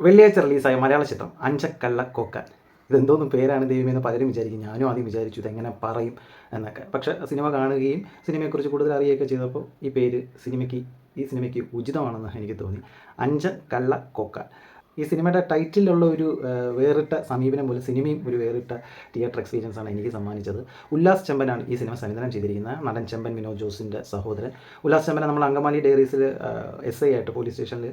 വെള്ളിയാഴ്ച റിലീസായ മലയാള ചിത്രം അഞ്ചക്കള്ള കൊക്കാൻ. ഇതെന്തോന്നും പേരാണ് ദൈവമെന്ന് പലരും വിചാരിക്കും. ഞാനും ആദ്യം വിചാരിച്ചു ഇതെങ്ങനെ പറയും എന്നൊക്കെ. പക്ഷേ സിനിമ കാണുകയും സിനിമയെക്കുറിച്ച് കൂടുതൽ അറിയുകയൊക്കെ ചെയ്തപ്പോൾ ഈ പേര് സിനിമയ്ക്ക് ഈ സിനിമയ്ക്ക് ഉചിതമാണെന്ന് എനിക്ക് തോന്നി. അഞ്ച കള്ള കൊക്ക ഈ സിനിമയുടെ ടൈറ്റിലുള്ള ഒരു വേറിട്ട സമീപനം പോലെ സിനിമയും ഒരു വേറിട്ട തിയേറ്റർ എക്സ്പീരിയൻസ് ആണ് എനിക്ക് സമ്മാനിച്ചത്. ഉല്ലാസ് ചെമ്പനാണ് ഈ സിനിമ സംവിധാനം ചെയ്തിരിക്കുന്നത്. നടൻ ചെമ്പൻ വിനോദ് ജോസിന്റെ സഹോദരൻ. ഉല്ലാസ് ചെമ്പനെ നമ്മൾ അങ്കമാലി ഡയറീസിൽ എസ് ഐ ആയിട്ട് പോലീസ് സ്റ്റേഷനിൽ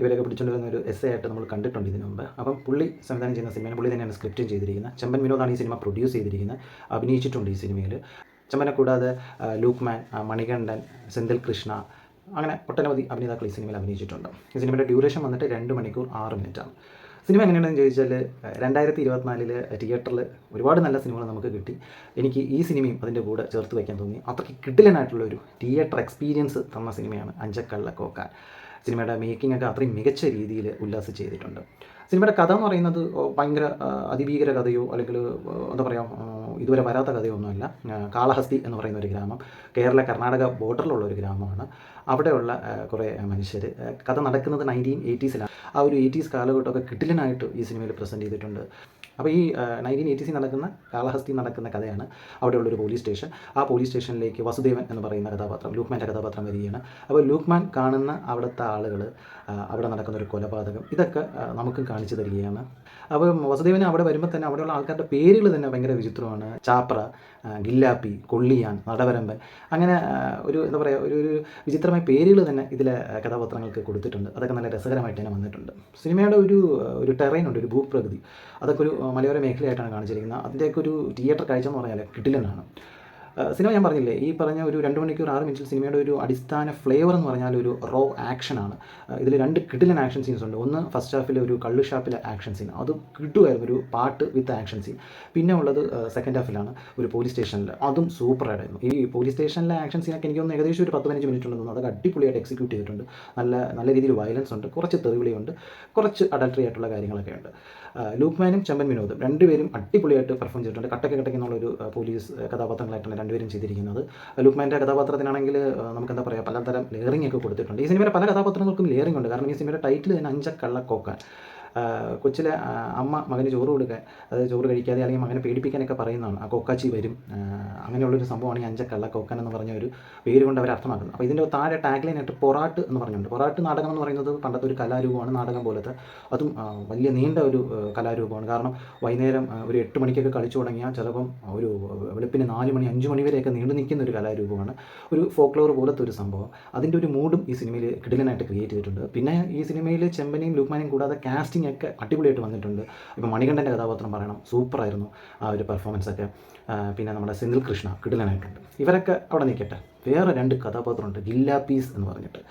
ഇവരൊക്കെ പിടിച്ചുകൊണ്ട് വരുന്ന ഒരു എസ് ഐ ആയിട്ട് നമ്മൾ കണ്ടിട്ടുണ്ട് ഇതിനു മുമ്പ്. അപ്പം പുള്ളി സംവിധാനം ചെയ്യുന്ന സിനിമയാണ് പുള്ളി തന്നെയാണ് സ്ക്രിപ്റ്റും ചെയ്തിരിക്കുന്നത്. ചെമ്പൻ വിനോദാണ് ഈ സിനിമ പ്രൊഡ്യൂസ് ചെയ്തിരിക്കുന്നത്. അഭിനയിച്ചിട്ടുണ്ട് ഈ സിനിമയിൽ ചെമ്പനെ കൂടാതെ ലൂക്ക്മാൻ മണികണ്ഠൻ സെന്തിൽ കൃഷ്ണ അങ്ങനെ ഒട്ടനവധി അഭിനേതാക്കൾ ഈ സിനിമയിൽ അഭിനയിച്ചിട്ടുണ്ട്. ഈ സിനിമയുടെ ഡ്യൂറേഷൻ വന്നിട്ട് രണ്ട് മണിക്കൂർ ആറ് മിനിറ്റാണ്. സിനിമ എങ്ങനെയാണെന്ന് ചോദിച്ചാൽ രണ്ടായിരത്തി ഇരുപത്തിനാലിൽ തിയേറ്ററിൽ ഒരുപാട് നല്ല സിനിമകൾ നമുക്ക് കിട്ടി. എനിക്ക് ഈ സിനിമയും അതിന്റെ കൂടെ ചേർത്ത് വയ്ക്കാൻ തോന്നി. അത്രയ്ക്ക് കിഡിലനായിട്ടുള്ള ഒരു തിയേറ്റർ എക്സ്പീരിയൻസ് തന്ന സിനിമയാണ് അഞ്ചക്കള്ള കോക്കാൻ. സിനിമയുടെ മേക്കിംഗ് ഒക്കെ അത്രയും മികച്ച രീതിയിൽ ഉല്ലാസ് ചെയ്തിട്ടുണ്ട്. സിനിമയുടെ കഥ എന്ന് പറയുന്നത് ഭയങ്കര അതിഭീകര കഥയോ അല്ലെങ്കിൽ എന്താ പറയുക ഇതുവരെ വരാത്ത കഥയോ ഒന്നുമല്ല കാളഹസ്തി എന്ന് പറയുന്ന ഒരു ഗ്രാമം കേരള കർണാടക ബോർഡറിലുള്ള ഒരു ഗ്രാമമാണ്. അവിടെയുള്ള കുറേ മനുഷ്യർ കഥ നടക്കുന്നത് നയന്റീൻ എയ്റ്റീസിലാണ് ആ ഒരു എയ്റ്റീസ് കാലഘട്ടമൊക്കെ കിട്ടിലനായിട്ട് ഈ സിനിമയിൽ പ്രസന്റ് ചെയ്തിട്ടുണ്ട്. അപ്പോൾ ഈ നയന്റീൻ എയ്റ്റീസിൽ നടക്കുന്ന കാലഹസ്തി നടക്കുന്ന കഥയാണ് അവിടെയുള്ളൊരു പോലീസ് സ്റ്റേഷൻ ആ പോലീസ് സ്റ്റേഷനിലേക്ക് വസുദേവൻ എന്ന് പറയുന്ന കഥാപാത്രം ലൂക്ക്മാന്റെ കഥാപാത്രം വരികയാണ്. അപ്പോൾ ലൂക്ക്മാൻ കാണുന്ന അവിടുത്തെ ആളുകൾ അവിടെ നടക്കുന്ന ഒരു കൊലപാതകം ഇതൊക്കെ നമുക്ക് കാണിച്ചു തരികയാണ്. അപ്പോൾ വസുദേവന് അവിടെ വരുമ്പോൾ തന്നെ അവിടെയുള്ള ആൾക്കാരുടെ പേരുകൾ തന്നെ ഭയങ്കര വിചിത്രമാണ്. ചാപ്ര ഗില്ലാപ്പി കൊള്ളിയാൻ നടവരമ്പൻ. അങ്ങനെ ഒരു എന്താ പറയുക ഒരു ഒരു വിചിത്രമായ പേരുകൾ തന്നെ ഇതിലെ കഥാപാത്രങ്ങൾക്ക് കൊടുത്തിട്ടുണ്ട്. അതൊക്കെ നല്ല രസകരമായിട്ട് തന്നെ വന്നിട്ടുണ്ട്. സിനിമയുടെ ഒരു ഒരു ടെറൈൻ ഉണ്ട് ഒരു ഭൂപ്രകൃതി. അതൊക്കെ ഒരു മലയോര മേഖലയായിട്ടാണ് കാണിച്ചിരിക്കുന്നത്. അതിന്റെയൊക്കെ ഒരു തിയേറ്റർ കാഴ്ച എന്ന് പറഞ്ഞാൽ കിട്ടില്ലെന്നാണ് സിനിമ ഞാൻ പറഞ്ഞില്ലേ ഈ പറഞ്ഞ ഒരു രണ്ട് മണിക്കൂർ ആറ് മിനിറ്റിൽ സിനിമയുടെ ഒരു അടിസ്ഥാന ഫ്ലേവർ എന്ന് പറഞ്ഞാൽ ഒരു റോ ആക്ഷനാണ് ഇതിൽ രണ്ട് കിടിലൻ ആക്ഷൻ സീൻസ് ഉണ്ട്. ഒന്ന് ഫസ്റ്റ് ഹാഫിലെ ഒരു കള്ളു ഷാപ്പിലെ ആക്ഷൻ സീൻ അത് കിട്ടുമായിരുന്നു ഒരു പാട്ട് വിത്ത് ആക്ഷൻ സീൻ പിന്നെ ഉള്ളത് സെക്കൻഡ് ഹാഫിലാണ് ഒരു പോലീസ് സ്റ്റേഷനിൽ അതും സൂപ്പർ ആയിരുന്നു. ഈ പോലീസ് സ്റ്റേഷനിലെ ആക്ഷൻ സീനൊക്കെ എനിക്ക് തോന്നുന്നു ഏകദേശം ഒരു പത്ത് പതിനഞ്ച് മിനിറ്റ് ഉണ്ടെന്ന് അതൊക്കെ അടിപൊളിയായിട്ട് എക്സിക്യൂട്ട് ചെയ്തിട്ടുണ്ട്. നല്ല നല്ല രീതിയിൽ വയലൻസ് ഉണ്ട് കുറച്ച് തെറിവിളിയുണ്ട് കുറച്ച് അഡൾട്ടറി ആയിട്ടുള്ള കാര്യങ്ങളൊക്കെ ഉണ്ട്. ലൂക്മാനും ചെമ്പൻ വിനോദും രണ്ടുപേരും അടിപൊളിയായിട്ട് പെർഫോം ചെയ്തിട്ടുണ്ട്. കട്ടക്ക് കട്ടക്കെന്നുള്ളൊരു പോലീസ് ആ, കഥാപാത്രങ്ങളായിട്ടാണ് രണ്ടുപേരും ചെയ്തിരിക്കുന്നത്. ലുക്മാന്റെ കഥാപാത്രത്തിനാണെങ്കിൽ നമുക്ക് എന്താ പറയുക പലതരം ലെയറിംഗ് ഒക്കെ കൊടുത്തിട്ടുണ്ട്. ഈ സിനിമയുടെ പല കഥാപാത്രങ്ങൾക്കും ലെയറിംഗ് ഉണ്ട്. കാരണം ഈ സിനിമയുടെ ടൈറ്റിൽ തന്നെ അഞ്ചക്കള്ള കോക്കാൻ. കൊച്ചിലെ അമ്മ മകന് ചോറ് കൊടുക്കാൻ അതായത് ചോറ് കഴിക്കാതെ അല്ലെങ്കിൽ മകനെ പേടിപ്പിക്കാനൊക്കെ പറയുന്നതാണ്. ആ കൊക്കാച്ചി വരും. അങ്ങനെയുള്ളൊരു സംഭവമാണ് ഈ അഞ്ചക്കള്ള കൊക്കൻ എന്ന് പറഞ്ഞ ഒരു പേര് കൊണ്ട് അവർ അർത്ഥമാക്കുന്നത്. അപ്പോൾ ഇതിന്റെ താഴെ ടാഗ്ലൈനായിട്ട് പൊറാട്ട് എന്ന് പറഞ്ഞിട്ടുണ്ട്. പൊറാട്ട് നാടകം എന്ന് പറയുന്നത് പണ്ടത്തെ ഒരു കലാരൂപമാണ് നാടകം പോലത്തെ. അതും വലിയ നീണ്ട ഒരു കലാരൂപമാണ്. കാരണം വൈകുന്നേരം ഒരു എട്ട് മണിക്കൊക്കെ കളിച്ചു തുടങ്ങിയാൽ ചിലപ്പം ഒരു വെളുപ്പിന് നാല് മണി അഞ്ച് മണി വരെയൊക്കെ നീണ്ടു നിൽക്കുന്ന ഒരു കലാരൂപമാണ്. ഒരു ഫോക്ലോർ പോലത്തെ ഒരു സംഭവം. അതിന്റെ ഒരു മൂഡും ഈ സിനിമയിൽ കിടിലനായിട്ട് ക്രിയേറ്റ് ചെയ്തിട്ടുണ്ട്. പിന്നെ ഈ സിനിമയിൽ ചെമ്പനെയും ലുക്മാനും കൂടാതെ കാസ്റ്റിംഗ് ഒക്കെ അടിപൊളിയായിട്ട് വന്നിട്ടുണ്ട്. ഇപ്പോൾ മണികണ്ഠന്റെ കഥാപാത്രം പറയണം സൂപ്പറായിരുന്നു ആ ഒരു പെർഫോമൻസ് ഒക്കെ. പിന്നെ നമ്മുടെ സെന്തിൽ കൃഷ്ണ കിടിലനായിട്ടുണ്ട്. ഇവരൊക്കെ അവിടെ നിൽക്കട്ടെ. വേറെ രണ്ട് കഥാപാത്രമുണ്ട് ഗില്ലാപ്പീസ് എന്ന് പറഞ്ഞിട്ട്.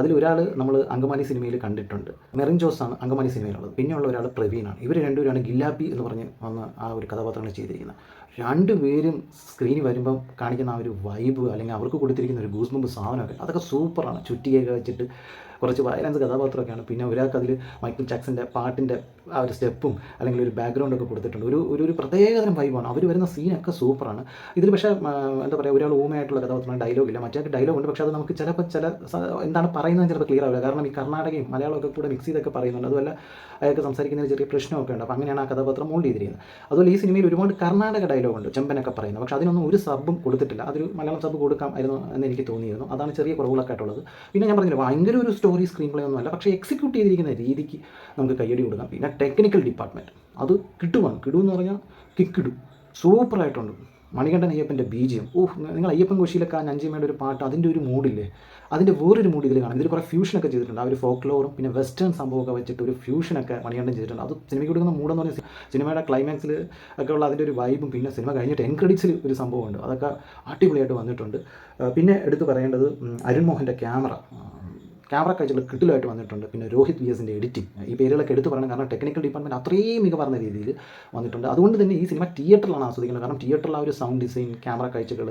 അതിൽ നമ്മൾ അങ്കമാലി സിനിമയിൽ കണ്ടിട്ടുണ്ട്. മെറിൻ ജോസ് ആണ് അങ്കമാലി സിനിമയിലുള്ളത്. പിന്നെയുള്ള ഒരാൾ പ്രവീണാണ്. ഇവർ രണ്ടുപേരാണ് ഗില്ലാപ്പി എന്ന് പറഞ്ഞ് വന്ന് ആ ഒരു കഥാപാത്രങ്ങൾ ചെയ്തിരിക്കുന്നത്. രണ്ടുപേരും സ്ക്രീനിൽ വരുമ്പം കാണിക്കുന്ന ആ ഒരു വൈബ് അല്ലെങ്കിൽ അവർക്ക് കൊടുത്തിരിക്കുന്ന ഒരു ഗൂസ് ബമ്പ് സാധനമൊക്കെ അതൊക്കെ സൂപ്പറാണ് ചുറ്റികയൊക്കെ വെച്ചിട്ട് കുറച്ച് വയലൻസ് കഥാപാത്രമൊക്കെയാണ്. പിന്നെ ഒരാൾക്ക് അതിൽ മൈക്കിൾ ജാക്സന്റെ പാട്ടിന്റെ ആ ഒരു സ്റ്റെപ്പും അല്ലെങ്കിൽ ഒരു ബാക്ക്ഗ്രൗണ്ടൊക്കെ കൊടുത്തിട്ടുണ്ട്. ഒരു ഒരു ഒരു പ്രത്യേകതരം വൈബാണ് അവർ വരുന്ന സീനൊക്കെ സൂപ്പറാണ് ഇതിൽ പക്ഷേ എന്താ പറയുക ഒരാൾ ഊമയായിട്ടുള്ള കഥാപാത്രം ഡയലോഗ് ഇല്ല. മറ്റേ ഡയലോഗ് ഉണ്ട്. പക്ഷേ അത് നമുക്ക് ചിലപ്പോൾ ചില എന്താണ് പറയുന്നത് ചിലപ്പോൾ ക്ലിയർ ആവില്ല. കാരണം ഈ കർണാടകയും മലയാളമൊക്കെ കൂടെ മിക്സ് ചെയ്തൊക്കെ പറയുന്നുണ്ട്. അതുമല്ല അയാൾക്ക് സംസാരിക്കുന്നതിന് ചെറിയ പ്രശ്നമൊക്കെ ഉണ്ട്. അപ്പോൾ അങ്ങനെയാണ് ആ കഥാപാത്രം മോൾഡ് ചെയ്തിരിക്കുന്നത്. അതുപോലെ ഈ സിനിമയിൽ ഒരുപാട് കർണാടക ഡയലോഗ് ഉണ്ട്? ചെമ്പനൊക്കെ പറയുന്നത് പക്ഷേ അതിനൊന്നും ഒരു സബും കൊടുത്തിട്ടില്ല. അതൊരു മലയാളം സബ് കൊടുക്കാം ആയിരുന്നു എന്ന് എനിക്ക് തോന്നിയിരുന്നു. അതാണ് ചെറിയ കുറവുകളൊക്കെ ആയിട്ടുള്ളത്. പിന്നെ ഞാൻ പറഞ്ഞില്ല ഭയങ്കര ഒരു സ്റ്റോറി സ്ക്രീൻ പ്ലേ ഒന്നുമല്ല. പക്ഷേ എക്സിക്യൂട്ട് ചെയ്തിരിക്കുന്ന രീതിക്ക് നമുക്ക് കയ്യടി കൊടുക്കാം. പിന്നെ ടെക്നിക്കൽ ഡിപ്പാർട്ട്മെന്റ് അത് കിട്ടുവാണ്. കിടുമെന്ന് പറഞ്ഞാൽ കിക്കിടും സൂപ്പറായിട്ടുണ്ട് മണികണ്ഠൻ അയ്യപ്പന്റെ ബീജിയം ഓഹ് നിങ്ങൾ അയ്യപ്പൻ കോശിയിലൊക്കെ ആ നഞ്ചിമയുടെ ഒരു പാട്ട് അതിന്റെ ഒരു മൂഡില്ലേ അതിന്റെ വേറൊരു മൂഡ് ഇതിൽ കാണാം. ഇതിൽ കുറേ ഫ്യൂഷനൊക്കെ ചെയ്തിട്ടുണ്ട്. ആ ഒരു ഫോക്ലോറും പിന്നെ വെസ്റ്റേൺ സംഭവമൊക്കെ വെച്ചിട്ട് ഒരു ഫ്യൂഷനൊക്കെ മണികണ്ഠൻ ചെയ്തിട്ടുണ്ട്. അത് സിനിമയ്ക്ക് കൊടുക്കുന്ന മൂടെന്ന് പറഞ്ഞാൽ സിനിമയുടെ ക്ലൈമാക്സിൽ ഒക്കെ ഉള്ള അതിന്റെ ഒരു വൈബും പിന്നെ സിനിമ കഴിഞ്ഞിട്ട് എൻ ക്രെഡിറ്റ്സിൽ ഒരു സംഭവമുണ്ട്. അതൊക്കെ അടിപൊളിയായിട്ട് വന്നിട്ടുണ്ട്. പിന്നെ എടുത്തു പറയേണ്ടത് അരുൺ മോഹന്റെ ക്യാമറ. ക്യാമറ കാഴ്ചകൾ കിട്ടിലായിട്ട് വന്നിട്ടുണ്ട്. പിന്നെ രോഹിത് വി എസിന്റെ എഡിറ്റിംഗ് ഈ പേരുകളൊക്കെ എടുത്ത് പറയണം കാരണം ടെക്നിക്കൽ ഡിപ്പാർട്ട്മെന്റ് അത്രയും മികവാർന്ന രീതിയിൽ വന്നിട്ടുണ്ട്. അതുകൊണ്ട് തന്നെ ഈ സിനിമ തിയേറ്ററിലാണ് ആസ്വദിക്കുന്നത്. കാരണം തിയേറ്ററിൽ ആ ഒരു സൗണ്ട് ഡിസൈൻ ക്യാമറ കാഴ്ചകൾ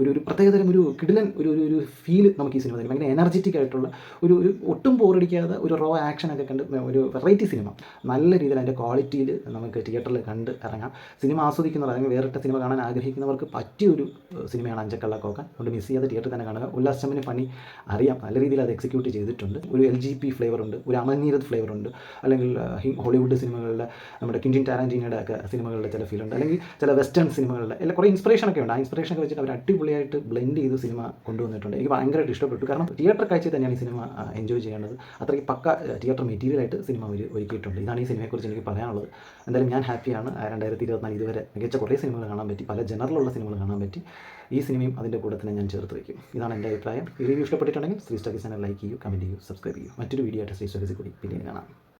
ഒരു ഒരു പ്രത്യേകതരം ഒരു കിടിലൻ ഒരു ഒരു ഫീൽ നമുക്ക് ഈ സിനിമ തരും. ഭയങ്കര എനർജറ്റിക് ആയിട്ടുള്ള ഒരു ഒരു ഒട്ടും ബോറടിക്കാതെ ഒരു റോ ആക്ഷനൊക്കെ കണ്ട് ഒരു വെറൈറ്റി സിനിമ നല്ല രീതിയിൽ അതിന്റെ ക്വാളിറ്റിയിൽ നമുക്ക് തിയേറ്ററിൽ കണ്ട് ഇറങ്ങാം. സിനിമ ആസ്വദിക്കുന്നവർ അല്ലെങ്കിൽ വേറിട്ട സിനിമ കാണാൻ ആഗ്രഹിക്കുന്നവർക്ക് പറ്റിയ ഒരു സിനിമയാണ് അഞ്ചക്കള്ള കോക്കാൻ അതുകൊണ്ട് മിസ് ചെയ്യാതെ തിയേറ്ററിൽ തന്നെ കാണുക. ഉല്ലാസ് ചമ്മിന് പണി അറിയാം. നല്ല രീതിയിൽ അത് എക്സിക്യൂട്ട് ചെയ്തിട്ടുണ്ട്. ഒരു എൽ ജി പി ഫ്ലേവർ ഉണ്ട് ഒരു അമൽനീരത് ഫ്ലേവർ ഉണ്ട് അല്ലെങ്കിൽ ഹോളിവുഡ് സിനിമകളിലെ നമ്മുടെ കിൻഡിൻ ടാരാന്റീനയുടെ ഒക്കെ സിനിമകളുടെ ചില ഫീൽ ഉണ്ട് അല്ലെങ്കിൽ ചില വെസ്റ്റേൺ സിനിമകളുടെ അല്ലെങ്കിൽ കുറേ ഇൻസ്പിറേഷൻ ഒക്കെ ഉണ്ട്. ആ ഇൻസ്പിറേഷൻ ഒക്കെ വെച്ചിട്ട് അവർ അടിപൊളിയായിട്ട് ബ്ലെൻഡ് ചെയ്ത് സിനിമ കൊണ്ടുവന്നിട്ടുണ്ട്. എനിക്ക് ഭയങ്കരമായിട്ട് ഇഷ്ടപ്പെട്ടു. കാരണം തിയേറ്റർ കാഴ്ചയിൽ തന്നെയാണ് ഈ സിനിമ എൻജോയ് ചെയ്യേണ്ടത്. അത്രയ്ക്ക് പക്ക തിയേറ്റർ മെറ്റീരിയലായിട്ട് സിനിമ അവർ ഒരുക്കിയിട്ടുണ്ട്. ഇതാണ് ഈ സിനിമയെക്കുറിച്ച് എനിക്ക് പറയാനുള്ളത്. എന്തായാലും ഞാൻ ഹാപ്പിയാണ് രണ്ടായിരത്തി ഇരുപത്തിനാല് ഇതുവരെ മികച്ച കുറേ സിനിമകൾ കാണാൻ പറ്റി. പല ജനറലുള്ള സിനിമകൾ കാണാൻ പറ്റി. ഈ സിനിമയും അതിന്റെ കൂടെ തന്നെ ഞാൻ ചേർത്ത് വയ്ക്കും. ഇതാണ് എന്റെ അഭിപ്രായം. ഈ റിവ്യൂ ഇഷ്ടപ്പെട്ടിട്ടുണ്ടെങ്കിൽ ശ്രീ സ്റ്റഡീസ് ചാനൽ ലൈക്ക് ചെയ്യൂ കമന്റ് ചെയ്യൂ സബ്സ്ക്രൈബ് ചെയ്യൂ. മറ്റൊരു വീഡിയോ ആയിട്ട് ശ്രീ സ്വരസിക്കുടി കൂടി. പിന്നീട് കാണാം.